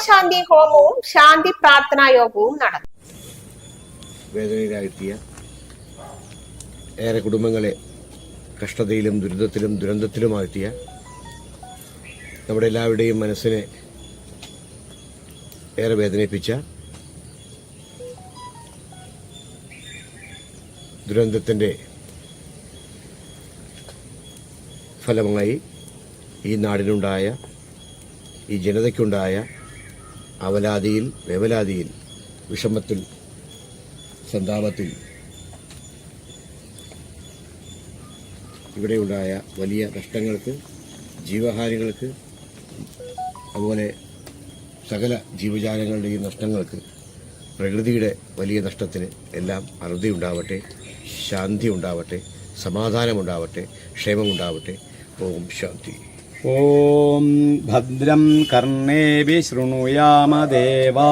യാഗശാന്തി ഹോമവും ശാന്തി പ്രാർത്ഥനാ യോഗവും നടന്നു. വേദനയിലാഴ്ത്തിയ ഏറെ കുടുംബങ്ങളെ കഷ്ടതയിലും ദുരിതത്തിലും ദുരന്തത്തിലുമാഴ്ത്തിയ നമ്മുടെ എല്ലാവരുടെയും മനസ്സിനെ ഏറെ വേദനിപ്പിച്ച ദുരന്തത്തിന്റെ ഫലമായി ഈ നാടിനുണ്ടായ ഈ ജനതയ്ക്കുണ്ടായ അവലാതിയിൽ വേവലാതിയിൽ വിഷമത്തിൽ സന്താപത്തിൽ ഇവിടെയുണ്ടായ വലിയ നഷ്ടങ്ങൾക്ക് ജീവഹാനികൾക്ക് അതുപോലെ സകല ജീവജാലങ്ങളുടെയും നഷ്ടങ്ങൾക്ക് പ്രകൃതിയുടെ വലിയ നഷ്ടത്തിന് എല്ലാം അറുതി ഉണ്ടാവട്ടെ ശാന്തി ഉണ്ടാവട്ടെ സമാധാനമുണ്ടാവട്ടെ ക്ഷേമമുണ്ടാവട്ടെ. ഓം ശാന്തി. ॐ भद्रं कर्णेभिः शृणुयामदेवा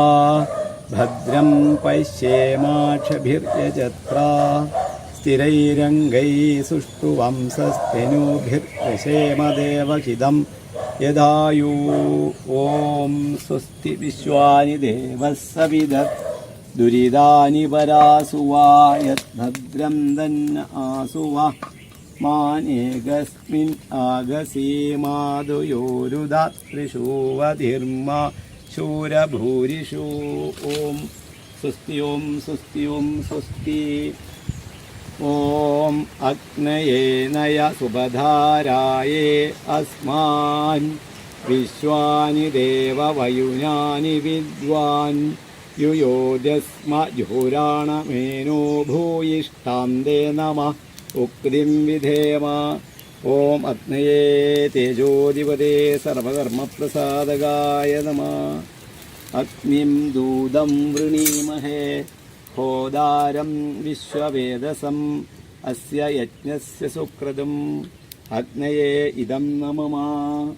भद्रं पश्येमाक्षभिर्यजत्रा स्थिरैरङ्गैः सुष्ठुवंसस्तेनोभिर्यशेमदेवहिदं यदायु ॐ स्वस्ति विश्वानि देवः सविदत् दुरिदानि परासु वा यद्भद्रं दन्न आसु वा മാനേകസ്മിൻ ആഗസീമാതുയോരുധാത്രിഷൂവധീർമ്മ ശൂരഭൂരിഷൂ. ഓം സ്വസ്തി ഓം സ്വസ്തി. ഓം സ്വസ്തി ഓം അഗ്നയേ നയ സുഭധാരായേ അസ്മാൻ. വിശ്വാനി ദേവ ദേവവയുനാനി വിദ്വാൻ. യുയോജസ്മ ജുഹുരാണമേനോ ഭൂയിഷ്ടാന്തേ നമഃ. ഉക്തിം വിധേയമ. ഓം അഗ്നയേ തേജോധിപതേ സർവകർമ്മപ്രസാദകായ നമ. അഗ്നിം ദൂതം വൃണീമഹേ. ഹോദാരം വിശ്വവേദസം. അസ്യ യജ്ഞസ്യ സുക്രതും. അഗ്നയേ ഇതം നമമാ